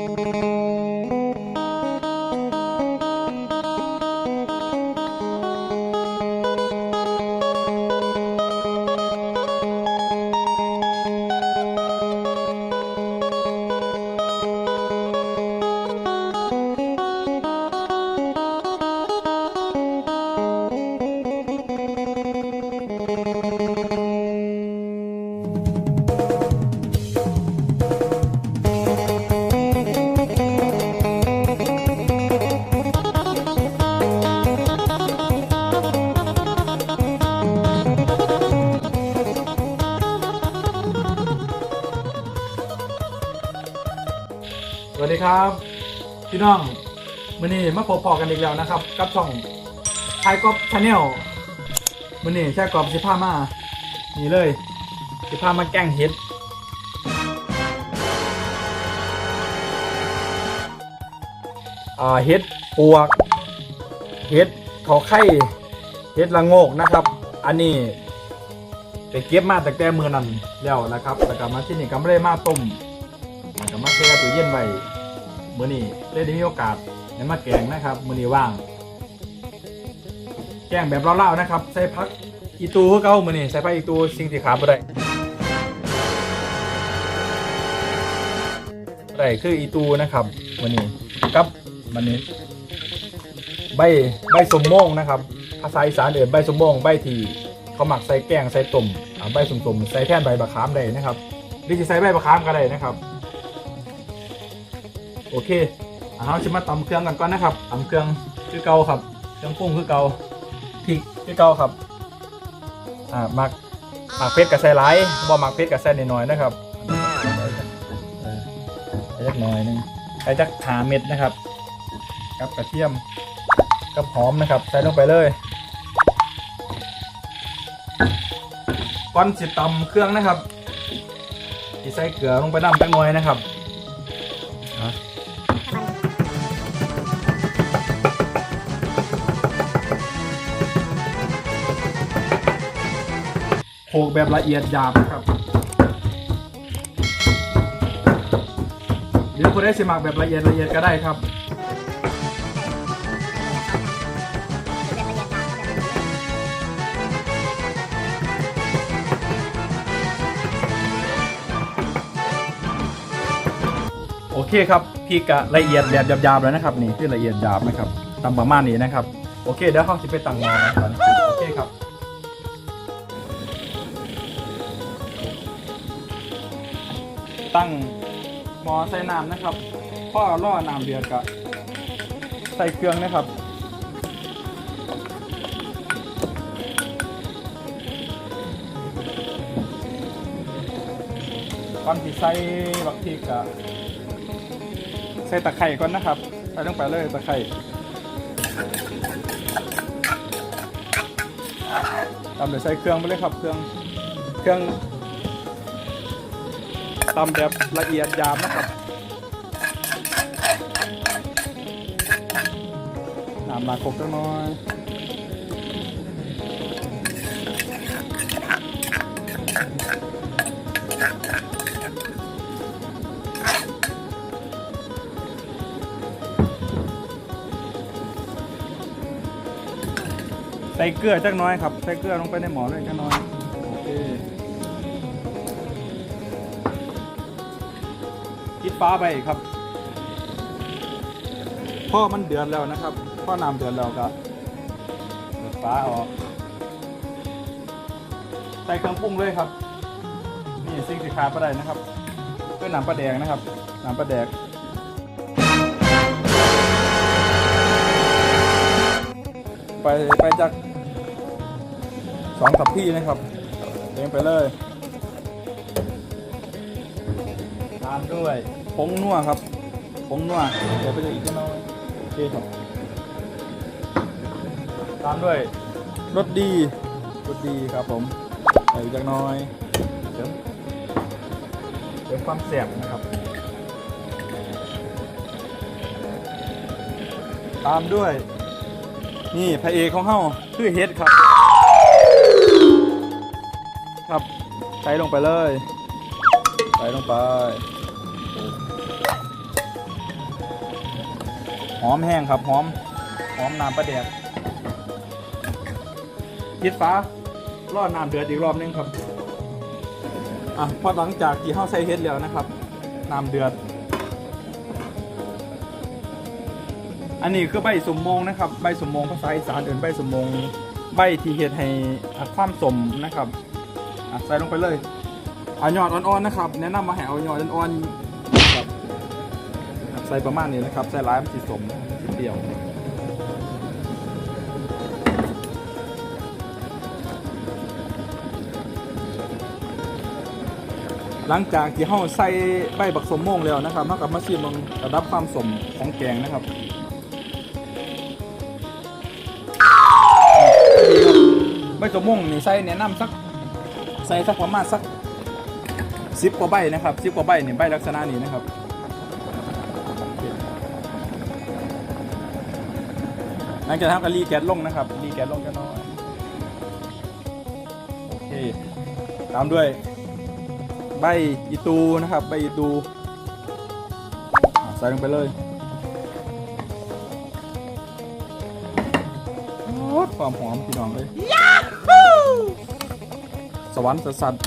ส ครับ พี่น้องมื่อนี้มาพบพอกันอีกแล้วนะครับ กับช่องไทยกอล์ฟชาแนลมื่อนี้ใช่กอล์ฟสิพามานี่เลย สิพามาแกล้งเห็ดอ่าเห็ดปวกเห็ดเขาไข่เห็ดละโงกนะครับ อันนี้ไปเก็บมาแต่แต่มือนั้นแล้วนะครับ แล้วก็มาที่นี่ก็ไม่ได้มาต้มมันก็มาแช่ตู้เย็นไว้ มื้อนี้เลยได้มีโอกาสได้มาแกงนะครับ มื้อนี้ว่าง แกงแบบเล่าๆนะครับ ใส่พักอีตูคือเก่ามื้อนี้ใส่พักอีตูสิ่งที่ขาดบ่ได้ได้คืออีตูนะครับมื้อนี้กับมื้อนี้ ใบใบสมโมงนะครับภาษาอีสานเอิ้นใบสมโมงใบทีเขาหมักใส่แกงใส่ต้มใบสมๆใส่แทนใบมะขามได้นะครับหรือจะใส่ใบมะขามก็ได้นะครับ โอเคเราจะมาตำเครื่องกันก่อนนะครับตำเครื่องคือเก่าครับเครื่องปรุงคือเก่าพริกคือเก่าครับอ่าหมักหมักเผ็ดกับใส่หลายบ่หมักเผ็ดกับใส่น้อยๆนะครับเออใส่จักหน่อยหนึงใส่จักหาเม็ดนะครับกับกระเทียมกับหอมนะครับ ใส่ลงไปเลยก่อนสิตำเครื่องนะครับสิใส่เกลือลงไปน้ำจักหน่อยนะครับ โขกแบบละเอียดหยาบนะครับหรือคุณได้สมัครแบบละเอียดละเอียดก็ได้ครับโอเคครับพี่กะละเอียดแบบหยาบๆแล้วนะครับ นี่คือละเอียดหยาบนะครับตามประมาณนี้นะครับ โอเคเดี๋ยวเขาจะไปตังงานนะครับโอเคครับ ตั้งหม้อใส่น้ำนะครับพ่อล่อน้ำเดือดกะใส่เครื่องนะครับก่อนที่ใส่บักทีกะใส่ตะไคร่ก่อนนะครับใส่ลงไปเลยตะไคร่ตามเดี๋ยวใส่เครื่องไปเลยครับเครื่องเครื่อง ตำแบบละเอียดยาบนะครับน้ำลาครบจังน้อยใส่เกลือจักน้อยครับ ใส่เกลือลงไปในหม้อเลยจักน้อย ปิดฟ้าไปครับพ่อมันเดือดแล้วนะครับพ่อน้ำเดือดแล้วก็เปิดฟ้าออกใส่เครื่องปรุงเลยครับ นี่สิ่งที่ขาดไม่ได้นะครับเพื่อน้ำปลาแดงนะครับน้ำปลาแดกไปไปจากสองทัพพี่นะครับเลี้ยงไปเลย ตามด้วย งนัวครับผงนัวเดี๋ยวไปดูอีกนิดน่อยโอเคครับ ตามด้วยรสดีรสดีครับผมใส่จักน้อยเสริมเสริมความแซ่บนะครับ ตามด้วย นี่พระเอกของเฮาคือเฮ็ดครับ ครับใส่ลงไปเลย ใส่ลงไป หอมแห้งครับหอมหอมน้ำปลาแดกปิดฟ้ารอดน้ำเดือดอีกรอบนึงครับอะพอหลังจากที่เฮาใส่เฮ็ดแล้วนะครับน้ำเดือด อันนี้คือใบสมมงนะครับ ใบสมมงภาษาอีสานเอื่นใบสมมงใบที่เฮ็ดให้ความสมนะครับใส่ลงไปเลยเอายอดอ่อนๆนะครับ แนะนำมาให้เอายอดอ่อนๆ ใส่ประมาณนี้นะครับ ใส่ร้ายมันสิสมสิเปรี้ยวหลังจากที่เฮาใส่ใบบักสมมงแล้วนะครับเฮากับมาชิมมันระดับความสมของแกงนะครับใบสมม่วงนี่ใส่แนะนำสักใส่สักประมาณสักสิบกว่าใบนะครับสิบกว่าใบเนี่ยใบลักษณะนี้นะครับ หลังจากนั้นก็รีแก๊สลงนะครับรีแก๊สลงกันน้อยโอเค ตามด้วย ใบอีตูนะครับ ใบอีตูอะใส่ลงไปเลยโอ้ความหอมพี่น้องเลยสวรรค์สัตว์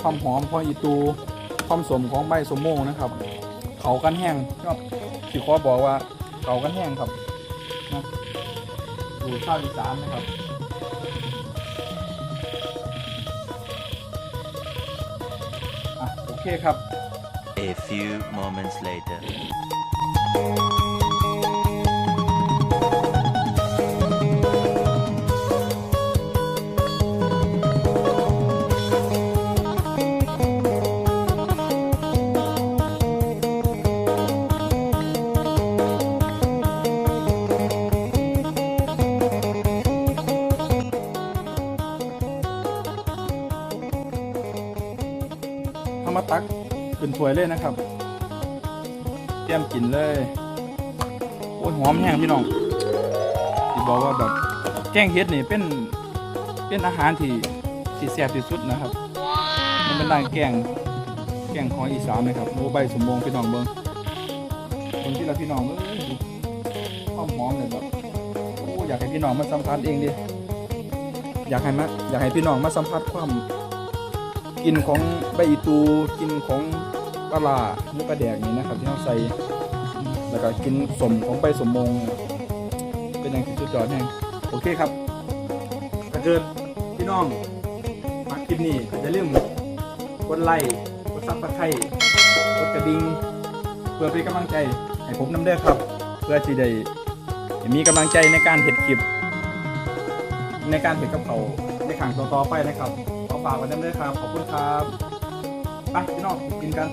ความหอมของอีตูความสมของใบสมโมงนะครับ เขากันแห้งก็ที่ขอบอกว่าเขากันแห้งครับนะ ดูข้าวอีสานนะครับโอเคครับ A few moments later. ตักขึ้นถ้วยเลยนะครับเตรียมกินเลย โอ้ยหอมแห้งพี่น้องที่บอกว่าแบบแกงเฮ็ดนี่เป็นเป็นอาหารที่ที่แซ่บที่สุดนะครับมันเป็นร้านแกงแกงของอีสานนะครับโอ้ใบสมบงพี่น้องเบิ้งเบิ้งที่ละพี่น้องเอ้ยดูความหอมเลยแบบโอ้อยากให้พี่น้องมาสัมผัสเองดิอยากให้มาอยากให้พี่น้องมาสัมผัสความ กลินของใบอีตูกลินของปลาหรือปลาแดกนี่นะครับ ที่เราใส่แล้วก็กินสมของใบสมมง เป็นอย่างที่สุดยอดแห่งโอเคครับถ้าเกิดพี่น้องมาคลิปนี้ก็จะลืมกดไลค์กดซับสไครต์กดกระดิ่งเพื่อเป็นกำลังใจให้ผมนำเด้อครับ เพื่อที่ได้มีกำลังใจในการเห็ดคลิป ในการเห็ดกับเขาในขังต่อๆไปนะครับ ฝากไว้ได้เด้อครับ ขอบคุณครับ ไปพี่น้องกินกัน